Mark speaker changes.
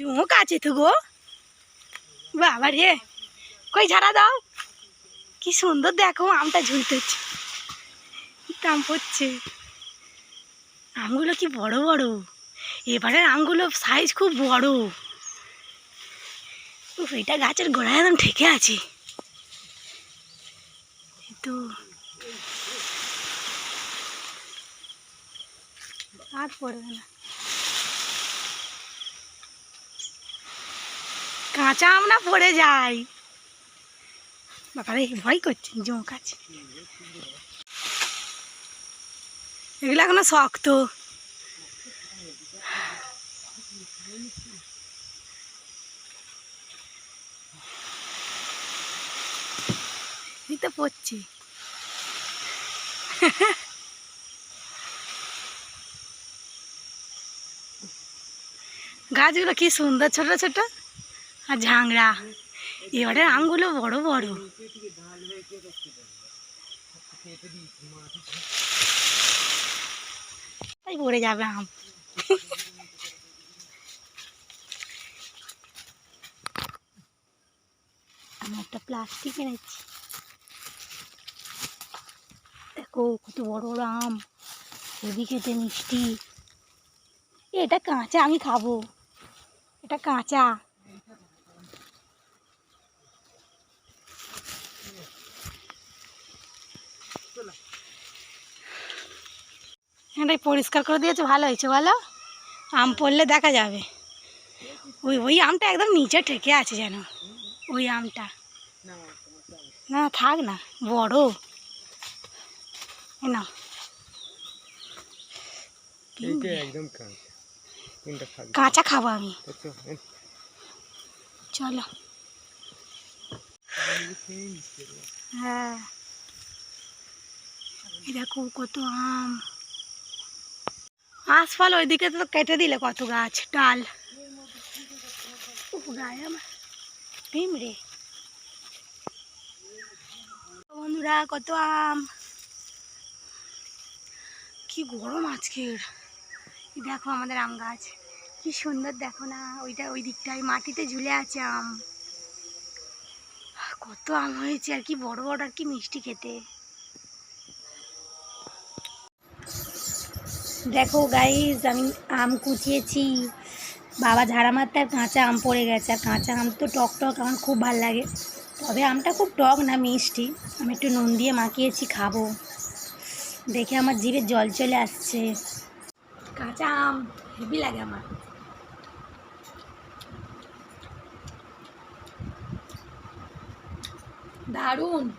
Speaker 1: ঝুমুক আছে তো গো। বাবা রে কই ঝাড়া দাও। কি সুন্দর দেখো আমটা ঝুলতেছে। দাম পড়ছে। আমগুলো কি বড় বড়? এবারের আমগুলো সাইজ খুব বড়। উফ, এটা গাছের গোড়ায় একদম ঠেকে আছে। তো। আর পড়বে না। কাঁচা আম না, পড়ে যায় বাবারে, ভয় করছে, জোঁক আছে। এগুলো এখনও শক্ত। তো পড়ছি। গাছগুলো কি সুন্দর, ছোট ছোট? আর ঝাংড়া। এবারে আমগুলো বড় বড়। তাই পড়ে যাবে আম। একটা প্লাস্টিক এনেছি। দেখো, কত বড় বড় আম। হেভি খেতে মিষ্টি। এটা কাঁচা, আমি খাব। এটা কাঁচা। এটাই পরিষ্কার করে দিয়েছে ভালো হয়েছে বলো? আম পড়লে দেখা যাবে। ওই ওই আমটা একদম নিচে ঠেকে আছে যেন। ওই আমটা। না থাক না বড়।
Speaker 2: এইটা কাঁচা। খাবি?
Speaker 1: আমি।
Speaker 2: আচ্ছা
Speaker 1: চলো। হ্যাঁ। দেখো কত আম। আশফল ওইদিকে তো কেটে দিলে কত গাছ, ডাল। আমার পিমড়ে বন্ধুরা, কত আম? কি গরম আজকের। দেখো আমাদের আম গাছ। কি সুন্দর দেখো না, ওইটা ওই দিকটায় মাটিতে ঝুলে আছে আম। কত আম হয়েছে, আর কি বড় বড় আর কি মিষ্টি খেতে। দেখো গাইজ আমি আম কুচিয়েছি। বাবা ঝাড়া মারতে আর কাঁচা আম পড়ে গেছে। আর কাঁচা আম তো টক টক, আমার খুব ভালো লাগে। তবে আমটা খুব টক না, মিষ্টি। আমি একটু নুন দিয়ে মাখিয়েছি, খাব। দেখে আমার জিভে জল চলে আসছে। কাঁচা আম, হেভি লাগে আমার। দারুণ।